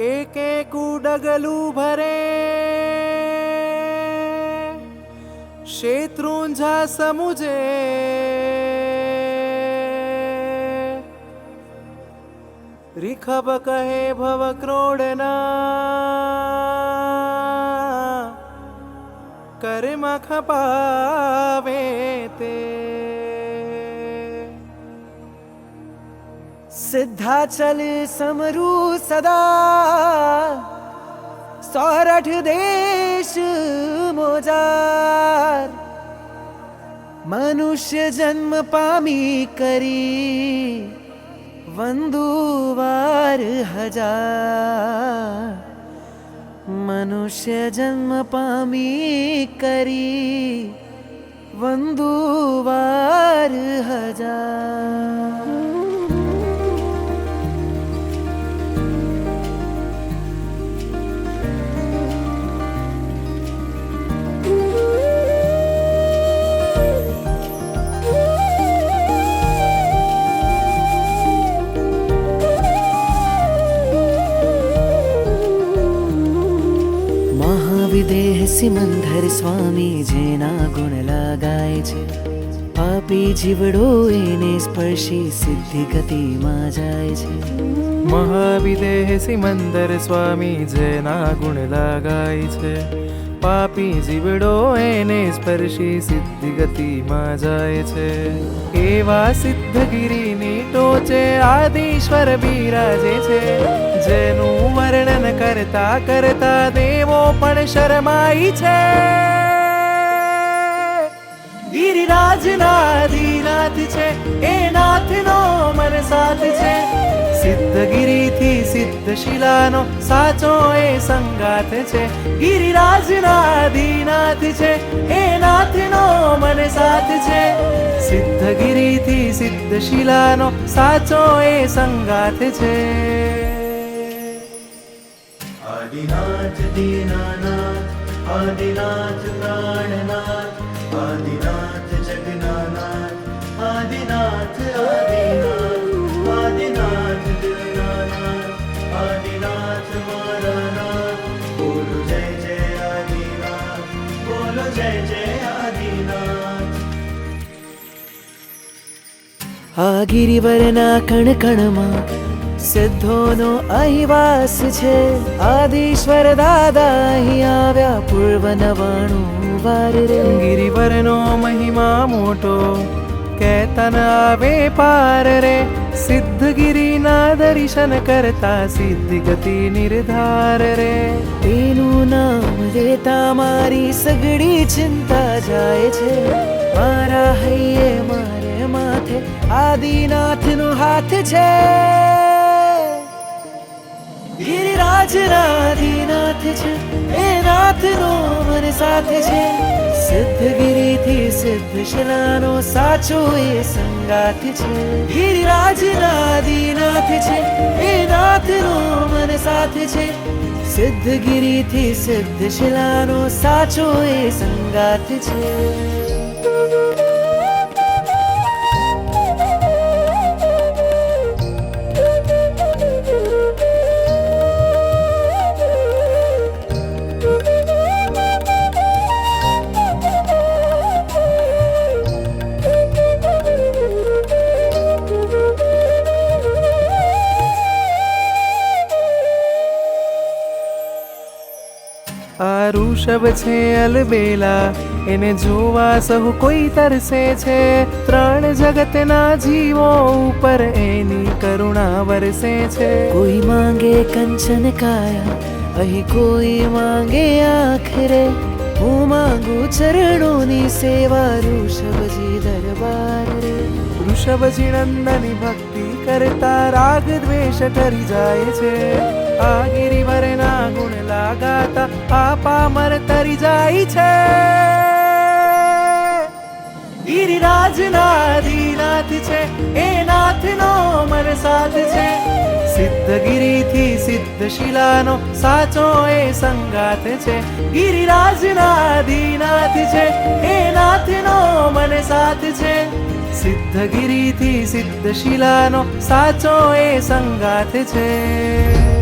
एकेकुडगलु भरे क्षेत्रोञ्झा समुजे रिखब कहे भव क्रोडना। कर्म शेत्रून्व ते ખપાવે समरू સિદ્ધાચલ સમરૂ સદા સોરઠ દેશ મોજાર મનુષ્ય જન્મ પામી કરી વંદુવાર હજાર મનુષ્ય જન્મ પામી કરી મહાવિદેહ સિમંદર સ્વામી જેના ગુણ લાગાય છે. પાપી જીવડો એને સ્પર્શી સિદ્ધિ ગતિમાં જાય છે. મહાવિદેહ સિમંદર સ્વામી જેના ગુણ લાગાય છે. પાપી જીવડો એને સ્પર્શી સિદ્ધિ ગતિમાં જાય છે. એવા સિદ્ધગીરીની ટોચે આદિશ્વર બિરાજે છે. જેનું વર્ણન કરતા કરતા દેવો પણ શરમાઈ છે. ગિરિરાજના દીનાથ છે, એ નાથનો મન સાથ છે. શિલાનો સાચો એ સંગાથ છે. ગિરિરાજના દિનાથ છે. એ નાથનો મને સાથ છે. સિદ્ધગીરીથી સિદ્ધ શિલાનો સાચો એ સંગાથ છે. આદિનાથ દીનાનાથ આદિનાથ પ્રાણનાથ આ ગિરિવરના કણ કણમાં સિદ્ધોનો અહિવાસ છે. આદિશ્વર દાદા અહીં આવ્યા પૂર્વ નવાણું વાર રે. ગિરિવરનો મહિમા મોટો કેતન આવે પાર રે. સિદ્ધગીરીના દર્શન કરતા સિદ્ધિ ગતિ નિર્ધાર રે. તેનું નામ લેતા મારી સગડી ચિંતા જાય છે. મારા હૈયે મારે માથે આદિનાથનો હાથ છે. ગિરિરાજના નાથ છે, એ નાથનો મન સાથ છે. સિદ્ધગીરીથી સિદ્ધ શિલાનો સાચો એ સંગાથ છે. ગિરિરાજના નાથ છે, એ નાથનો મન સાથ છે. સિદ્ધગીરીથી સિદ્ધ શિલાનો સાચો એ સંગાથ છે. ઋષભ છે અલબેલા એને જોવા સહુ કોઈ તરસે છે. ત્રણ જગતના જીવો ઉપર એની કરુણા વરસે છે. કોઈ માંગે કંચન કાયા અહીં કોઈ માંગે આખરે. હું માંગુ ચરણોની સેવા ઋષભજી દરબાર. રે ઋષભજી નંદની ભક્તિ કરતા રાગ દ્વેષ ટરી જાય છે. આ ગિરિવરના ગુણ લાગાતા આ પામર તરી જાય છે. ગિરિરાજના દીનાથ છે, એ નાથનો મન સાથ છે. સિદ્ધગીરીથી સિદ્ધ શિલાનો સાચો એ સંગાથ છે. ગિરિરાજના દીનાથ છે, એ નાથનો મન સાથ છે. સિદ્ધગીરીથી સિદ્ધ શિલાનો સાચો એ સંગાથ છે.